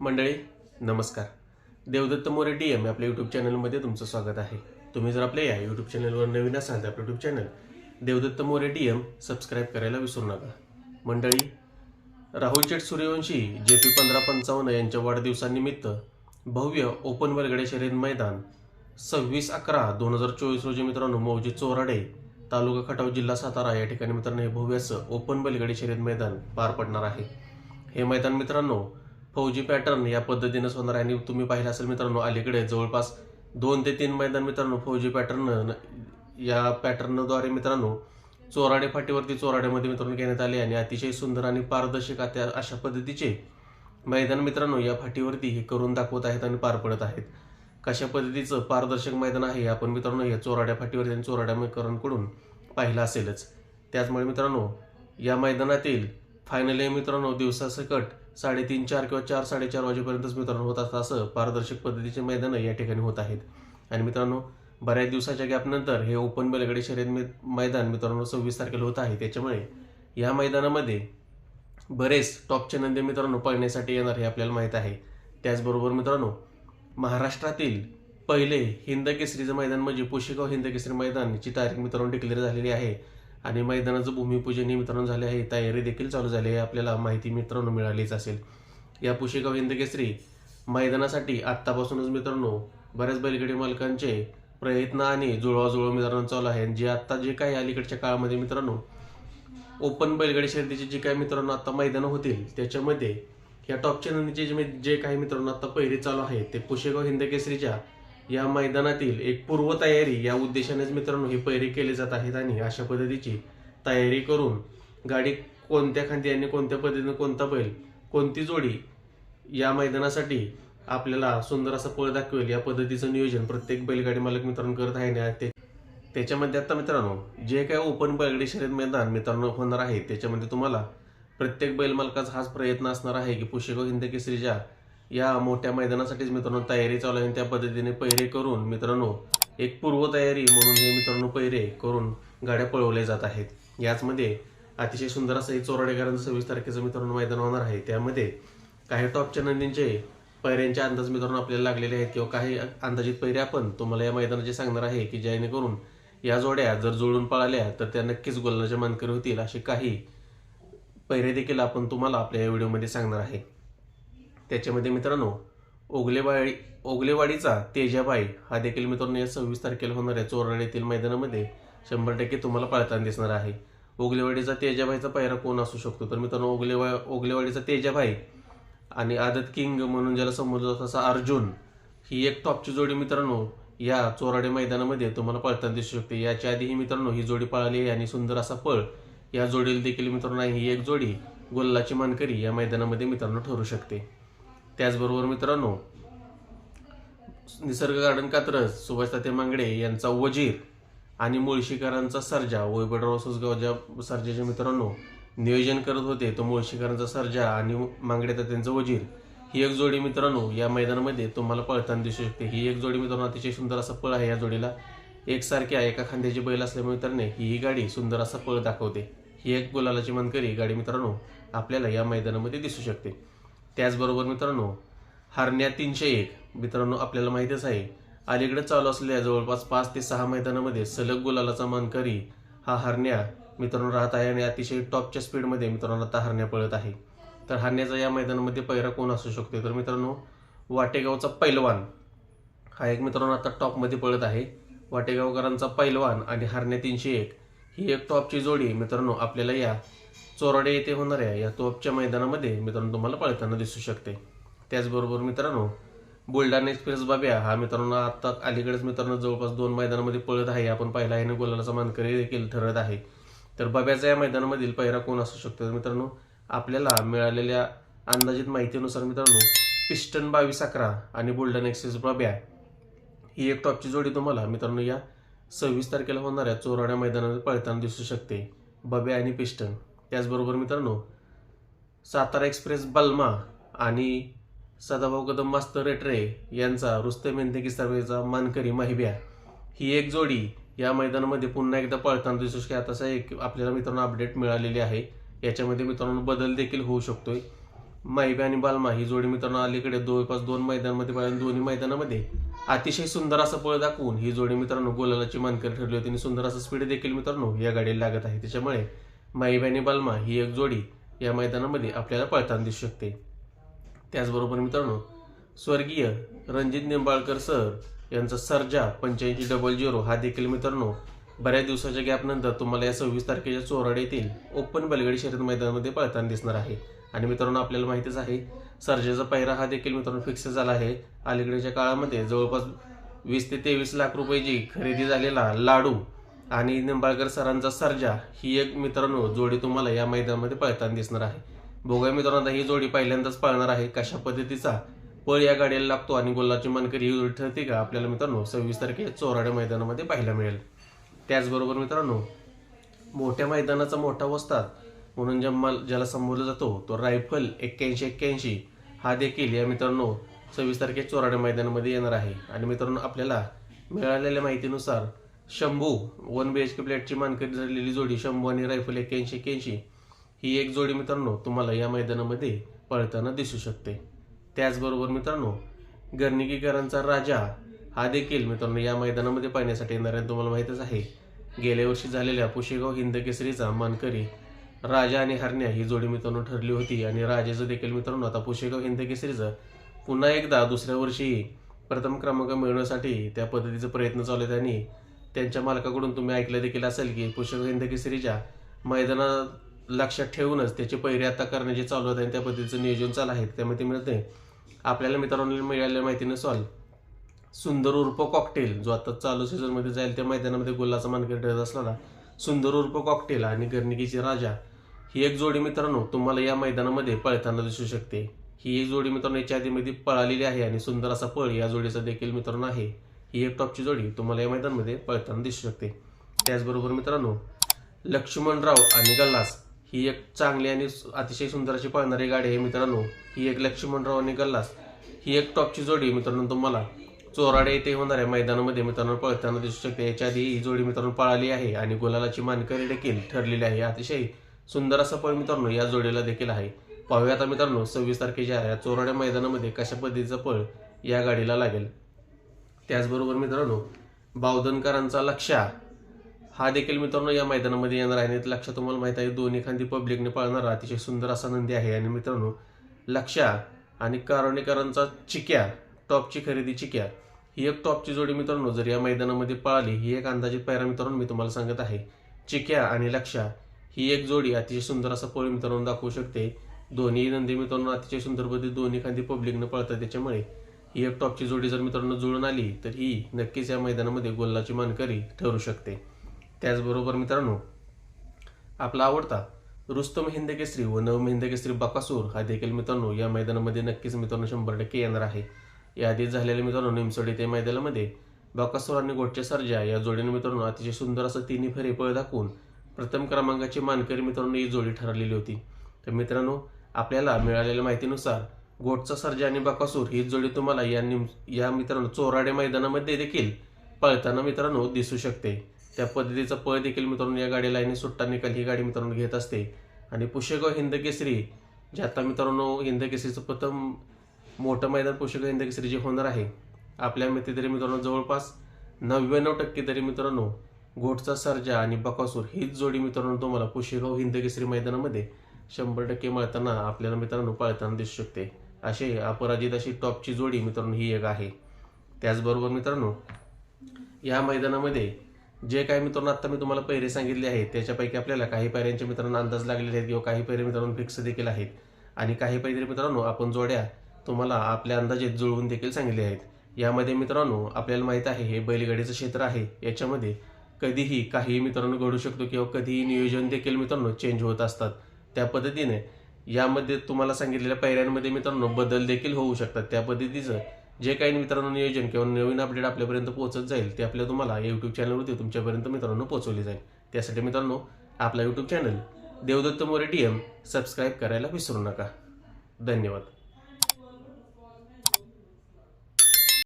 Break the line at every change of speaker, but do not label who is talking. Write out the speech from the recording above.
मंडळी नमस्कार. Devdatt More D M आपल्या यूट्यूब चॅनलमध्ये तुमचं स्वागत आहे. तुम्ही जर आपल्या या यूट्यूब चॅनलवर नवीन असाल तर आपलं YouTube channel Devdatta More D M subscribe करायला विसरू नका. मंडळी राहुल चेट सूर्यवंशी जे पी पंधरा पंचावन्न यांच्या वाढदिवसानिमित्त भव्य ओपन बलगडे शर्यत मैदान सव्वीस अकरा दोन हजार चोवीस रोजी मित्रांनो मौजी चोराडे तालुका खटाव जिल्हा सातारा या ठिकाणी मित्रांनो हे भव्य असं ओपन बैलगाडी शर्यत मैदान पार पडणार आहे. हे मैदान मित्रांनो फौजी पॅटर्न या पद्धतीनंच होणार आहे. आणि तुम्ही पाहिलं असेल मित्रांनो अलीकडे जवळपास दोन ते तीन मैदान मित्रांनो फौजी पॅटर्न या पॅटर्नद्वारे मित्रांनो चोराडे फाटीवरती चोराड्यामध्ये मित्रांनो घेण्यात आले आणि अतिशय सुंदर आणि पारदर्शक त्या अशा पद्धतीचे मैदान मित्रांनो या फाटीवरती हे करून दाखवत आहेत आणि पार पडत आहेत. कशा पद्धतीचं पारदर्शक मैदान आहे आपण मित्रांनो या चोराड्या फाटीवरती आणि चोराड्याकरांकडून पाहिलं असेलच. त्याचमुळे मित्रांनो या मैदानातील फायनल हे मित्रांनो दिवसासकट साडेतीन चार किंवा चार साडेचार वाजेपर्यंतच मित्रांनो होत असतं. असं पारदर्शक पद्धतीचे मैदानं या ठिकाणी होत आहेत. आणि मित्रांनो बऱ्याच दिवसाच्या गॅपनंतर हे ओपन बेलगडे शर्यत मैदान मित्रांनो सव्वीस तारखेला होत आहे. त्याच्यामुळे या मैदानामध्ये बरेच टॉपचे नंदी मित्रांनो पळण्यासाठी येणार हे आपल्याला माहीत आहे. त्याचबरोबर मित्रांनो महाराष्ट्रातील पहिले हिंद केसरीचं मैदान म्हणजे पुशेगाव हिंद केसरी मैदानची तारीख मित्रांनो डिक्लेअर झालेली आहे. आणि मैदानाचं भूमिपूजन मित्रांनो झाले आहे. तयारी देखील चालू झाली आहे. आपल्याला माहिती मित्रांनो मिळालीच असेल. या पुशेगाव हिंद केसरी मैदानासाठी आत्तापासूनच मित्रांनो बऱ्याच बैलगाडी मालकांचे प्रयत्न आणि जुळवाजुळव मित्रांनो चालू आहे आणि जे आत्ता जे काही अलीकडच्या काळामध्ये मित्रांनो ओपन बैलगाडी शर्यतीचे जे काही मित्रांनो आता मैदानं होतील त्याच्यामध्ये या टॉपच्या नंदीचे जे जे काही मित्रांनो आता पहिरे चालू आहे ते पुशेगाव हिंद केसरीच्या या मैदानातील एक पूर्वतयारी या उद्देशानेच मित्रांनो हे पैरे केले जात आहेत आणि अशा पद्धतीची तयारी करून गाडी कोणत्या खांदी आणि कोणत्या पद्धतीने कोणता बैल कोणती जोडी या मैदानासाठी आपल्याला सुंदर असं पळ दाखवेल. या पद्धतीचं नियोजन प्रत्येक बैलगाडी मालक मित्रांनो करत आहे ना ते त्याच्यामध्ये आता मित्रांनो जे काय ओपन बैलगाडी शर्यत मैदान मित्रांनो होणार आहे त्याच्यामध्ये तुम्हाला प्रत्येक बैल मालकाचा हाच प्रयत्न असणार आहे की पुशेगाव हिंद केसरीच्या या मोठ्या मैदानासाठीच मित्रांनो तयारी चालू आहे. त्या पद्धतीने पैरे करून मित्रांनो एक पूर्वतयारी म्हणून हे मित्रांनो पहिरे करून गाड्या पळवल्या जात आहेत. याचमध्ये अतिशय सुंदर असं हे चोराडेकरांचं सव्वीस तारखेचं मित्रांनो मैदान होणार आहे. त्यामध्ये काही टॉपच्या नंदींचे पैऱ्यांचे अंदाज मित्रांनो आपल्याला लागलेले आहेत किंवा काही अंदाजित पैरे आपण तुम्हाला या मैदानाचे सांगणार आहे की जेणेकरून या जोड्या जर जुळून पळाल्या तर त्या नक्कीच गोलनाच्या मानकरी होतील असे काही पैरे देखील आपण तुम्हाला आपल्या या व्हिडिओमध्ये सांगणार आहे. त्याच्यामध्ये मित्रांनो ओगलेवाडी ओगलेवाडीचा तेजाबाई हा देखील मित्रांनो या सव्वीस तारखेला होणाऱ्या चोराड येथील मैदानामध्ये शंभर टक्के तुम्हाला पाळताना दिसणार आहे. ओगलेवाडीचा तेजाबाईचा पायरा कोण असू शकतो? तर मित्रांनो ओगलेवा ओगलेवाडीचा तेजाबाई आणि आदत किंग म्हणून ज्याला समजलं जातं असा अर्जुन ही एक टॉपची जोडी मित्रांनो या चोराडे मैदानामध्ये तुम्हाला पळताना दिसू शकते. याच्या आधी ही मित्रांनो ही जोडी पळाली आहे आणि सुंदर असा पळ या जोडीला देखील मित्रांनो ही एक जोडी गोल्लाची मानकरी या मैदानामध्ये मित्रांनो ठरू शकते. त्याचबरोबर मित्रांनो निसर्ग गार्डन कात्रज सुभाष ताते मांगडे यांचा वजीर आणि मुळशीकरांचा सर्जा वैभवराव सुसगावच्या सर्जाचे मित्रांनो नियोजन करत होते. तो मुळशीकरांचा सर्जा आणि मांगडे तात्यांचा वजीर. ही एक जोडी मित्रांनो या मैदानामध्ये तुम्हाला पळताना दिसू शकते. ही एक जोडी मित्रांनो अतिशय सुंदर असा पळ आहे. या जोडीला एकसारख्या एका खांद्याची बैल असल्यामुळे मित्रांनो ही ही गाडी सुंदर असा पळ दाखवते. ही एक गुलालाची मनकरी गाडी मित्रांनो आपल्याला या मैदानामध्ये दिसू शकते. त्याचबरोबर मित्रांनो हरण्या तीनशे एक. मित्रांनो आपल्याला माहितीच आहे अलीकडे चालू असलेल्या जवळपास पाच ते सहा मैदानामध्ये सलग गुलालाचा मानकरी हा हरण्या मित्रांनो राहत आहे आणि अतिशय टॉपच्या स्पीडमध्ये मित्रांनो आता हरण्या पळत आहे. तर हरण्याचा या मैदानामध्ये पैरा कोण असू शकतो तर मित्रांनो वाटेगावचा पैलवान. हा एक मित्रांनो आता टॉपमध्ये पळत आहे. वाटेगावकरांचा पैलवान आणि हरण्या तीनशे एक ही एक टॉपची जोडी मित्रांनो आपल्याला या चोराडे येथे होणाऱ्या या टॉपच्या मैदानामध्ये मित्रांनो तुम्हाला पळताना दिसू शकते. त्याचबरोबर मित्रांनो बुलढाणा एक्सप्रेस बाब्या हा मित्रांनो आता अलीकडेच मित्रांनो जवळपास दोन मैदानामध्ये पळत आहे. आपण पहिला आहे गोलाचा मानकरी देखील ठरत आहे. तर बाब्याचा या मैदानामधील पहिरा कोण असू शकतो? मित्रांनो आपल्याला मिळालेल्या अंदाजित माहितीनुसार मित्रांनो पिस्टन बावीस अकरा आणि बुलढाणा एक्सप्रेस बाब्या ही एक टॉपची जोडी तुम्हाला मित्रांनो या सव्वीस तारखेला होणाऱ्या चोराड्या मैदानामध्ये पळताना दिसू शकते. बब्या आणि पिस्टन. त्याचबरोबर मित्रांनो सातारा एक्सप्रेस बल्मा आणि सदाभाऊ कदम मास्तर रेटरे यांचा रुस्तम मेंढे सर्वेचा मानकरी माहिब्या ही एक जोडी या मैदानामध्ये पुन्हा एकदा पळताना दिसू शकते. आता एक आपल्याला मित्रांनो अपडेट मिळालेली आहे. याच्यामध्ये मित्रांनो बदल देखील होऊ शकतोय. माहिबी आणि बालमा ही जोडी मित्रांनो अलीकडे जवळपास दोन मैदानामध्ये पळाली दोन्ही मैदानामध्ये अतिशय सुंदर असं पळ दाखवून ही जोडी मित्रांनो गोलालाची मानकरी ठरली होती आणि सुंदर असं स्पीड देखील मित्रांनो या गाडीला लागत आहे. त्याच्यामुळे माहिबी आणि बाल्मा ही एक जोडी या मैदानामध्ये आपल्याला पळताना दिसू शकते. त्याचबरोबर मित्रांनो स्वर्गीय रणजित निंबाळकर सर यांचा सर्जा पंच्याऐंशी डबल झिरो हा देखील मित्रांनो बऱ्याच दिवसाच्या गॅपनंतर तुम्हाला या सव्वीस तारखेच्या चोराड येथील ओपन बलगडी शर्यत मैदानामध्ये पळताना दिसणार आहे. आणि मित्रांनो आपल्याला माहितीच आहे सर्जाचा पायरा हा देखील मित्रांनो फिक्स झाला आहे. अलीकडेच्या काळामध्ये जवळपास वीस ते तेवीस लाख रुपयाची खरेदी झालेला लाडू आणि निंबाळकर सरांचा सर्जा ही एक मित्रांनो जोडी तुम्हाला या मैदानामध्ये पळताना दिसणार आहे. बघूया मित्रांनो आता ही जोडी पहिल्यांदाच पळणार आहे. कशा पद्धतीचा पळ या गाडीला लागतो आणि गोल्लाची मानकरी ही जोडी ठरते का आपल्याला मित्रांनो सव्वीस तारखे चोराड्या मैदानामध्ये पाहायला मिळेल. त्याचबरोबर मित्रांनो मोठ्या मैदानाचा मोठा वस्ताद म्हणून जम्मा ज्याला संबोधला जातो तो रायफल एक्क्याऐंशी एक्क्याऐंशी हा देखील या मित्रांनो सव्वीस तारखे चोराड्या मैदानामध्ये येणार आहे. आणि मित्रांनो आपल्याला मिळालेल्या माहितीनुसार Shambhu one B H K प्लॅटची मानकरी झालेली जोडी शंभू आणि रायफल एक्क्याऐंशी एक्क्याऐंशी ही एक जोडी मित्रांनो तुम्हाला या मैदानामध्ये पळताना दिसू शकते. त्याचबरोबर मित्रांनो गर्निकीकरांचा राजा हा देखील मित्रांनो या मैदानामध्ये पाहण्यासाठी येणार आहे. तुम्हाला माहीतच आहे गेल्या वर्षी झालेल्या पुशेगाव हिंद केसरीचा मानकरी राजा आणि हरण्या ही जोडी मित्रांनो ठरली होती आणि राजाचं देखील मित्रांनो आता पुशेगाव हिंद केसरीचं पुन्हा एकदा दुसऱ्या वर्षी प्रथम क्रमांक मिळवण्यासाठी त्या पद्धतीचे प्रयत्न चालू आहेत आणि त्यांच्या मालकाकडून तुम्ही ऐकलं देखील असेल की पोषक हिंद केसरीच्या मैदानात लक्षात ठेवूनच त्याचे पहिरी आता करण्याचे चालू आहेत आणि त्या पद्धतीचं नियोजन चालू आहे. त्यामध्ये मिळते आपल्याला मित्रांनो मिळालेल्या माहितीनुसार सुंदर उर्फ कॉकटेल जो आता चालू सीझनमध्ये जाईल त्या मैदानामध्ये गोल्लाचा मानकरी ठरत असणारा सुंदर उर्फ कॉकटेल आणि गर्निकीची राजा ही एक जोडी मित्रांनो तुम्हाला या मैदानामध्ये पळताना दिसू शकते. ही एक जोडी मित्रांनो याच्या आधीमध्ये पळालेली आहे आणि सुंदर असा पळ या जोडीचा देखील मित्रांनो आहे. ही एक टॉपची जोडी तुम्हाला या मैदानामध्ये पळताना दिसू शकते. त्याचबरोबर मित्रांनो लक्ष्मणराव आणि गल्लास ही एक चांगली आणि अतिशय सुंदर अशी पळणारी गाडी आहे मित्रांनो. ही एक लक्ष्मणराव आणि गल्लास ही एक टॉपची जोडी मित्रांनो तुम्हाला चोराडे येथे होणाऱ्या मैदानामध्ये मित्रांनो पळताना दिसू शकते. याच्या आधी ही जोडी मित्रांनो पळाली आहे आणि गुलालाची मानकरी देखील ठरलेली आहे. अतिशय सुंदर असा पळ मित्रांनो या जोडीला देखील आहे. पाहूया आता मित्रांनो सव्वीस तारखेच्या या चोराड्या मैदानामध्ये कशा पद्धतीचा पळ या गाडीला लागेल. त्याचबरोबर मित्रांनो बावधनकरांचा लक्षा हा देखील मित्रांनो या मैदानामध्ये येणार आहे. आणि लक्षा तुम्हाला माहीत आहे दोन्ही खांदी पब्लिकने पाळणारा अतिशय सुंदर असा नंदी आहे. आणि मित्रांनो लक्षा आणि कारणेकरांचा चिक्या टॉपची खरेदी चिक्या ही एक टॉपची जोडी मित्रांनो जर या मैदानामध्ये पळाली ही एक अंदाजित पायरा मित्रांनो मी तुम्हाला सांगत आहे. चिक्या आणि लक्षा ही एक जोडी अतिशय सुंदर असा पळ मित्रांनो दाखवू शकते. दोन्ही नंदी मित्रांनो अतिशय सुंदर पद्धती दोन्ही खांदी पब्लिकनं पळतात. त्याच्यामुळे ही एक टॉपची जोडी जर मित्रांनो जुळून आली तर ही नक्कीच या मैदानामध्ये गोल्लाची मानकरी ठरू शकते. त्याचबरोबर मित्रांनो आपला आवडता रुस्तम हिंद केसरी व नव हिंद केसरी बकासूर हा देखील मित्रांनो या मैदानामध्ये नक्कीच मित्रांनो शंभर टक्के येणार आहे. याआधीच झालेल्या मित्रांनो निमसोडी ते मैदानामध्ये बकासूर आणि गोटच्या सर्जा या जोडीने मित्रांनो अतिशय सुंदर असं तिन्ही फेरे पळ दाखवून प्रथम क्रमांकाची मानकरी मित्रांनो ही जोडी ठरलेली होती. तर मित्रांनो आपल्याला मिळालेल्या माहितीनुसार गोटचा सर्जा आणि बकासूर ही जोडी तुम्हाला या निम या मित्रांनो चोराडे मैदानामध्ये देखील पळताना मित्रांनो दिसू शकते. त्या पद्धतीचा पळ देखील मित्रांनो या गाडीला आणि सुट्टा निकाल ही गाडी मित्रांनो घेत असते. आणि पुशेगाव हिंद केसरी जे आता मित्रांनो हिंद केसरीचं प्रथम मोठं मैदान पुशेगाव हिंद केसरी जे होणार आहे आपल्या मते तरी मित्रांनो जवळपास नव्याण्णव टक्के तरी मित्रांनो घोटचा सर्जा आणि बकासूर हीच जोडी मित्रांनो तुम्हाला पुशेगाव हिंद केसरी मैदानामध्ये शंभर टक्के मळताना आपल्याला मित्रांनो पळताना दिसू शकते. असे अपराजित अशी टॉपची जोडी मित्रांनो ही एक आहे. त्याचबरोबर मित्रांनो या मैदानामध्ये जे काही मित्रांनो आता मी तुम्हाला पैरे सांगितले आहेत त्याच्यापैकी आपल्याला काही पैऱ्यांचे मित्रांनो अंदाज लागलेले आहेत किंवा काही पैरे मित्रांनो फिक्स देखील आहेत. आणि काही पैरे मित्रांनो आपण जोड्या तुम्हाला आपल्या अंदाजेत जुळवून देखील सांगितले आहेत. यामध्ये मित्रांनो आपल्याला माहीत आहे हे बैलगाडीचं क्षेत्र आहे. याच्यामध्ये कधीही काही मित्रांनो घडू शकतो किंवा कधीही नियोजन देखील मित्रांनो चेंज होत असतात. त्या पद्धतीने यामध्ये तुम्हाला सांगितलेल्या पायऱ्यांमध्ये मित्रांनो बदल देखील होऊ शकतात. त्या पद्धतीचं जे काही मित्रांनो नियोजन किंवा नवीन अपडेट आपल्यापर्यंत पोहोचत जाईल ते आपल्या तुम्हाला यूट्यूब चॅनलवरती तुमच्यापर्यंत मित्रांनो पोहोचवले जाईल. त्यासाठी मित्रांनो आपला YouTube channel Devdatta More T M subscribe करायला विसरू नका. धन्यवाद.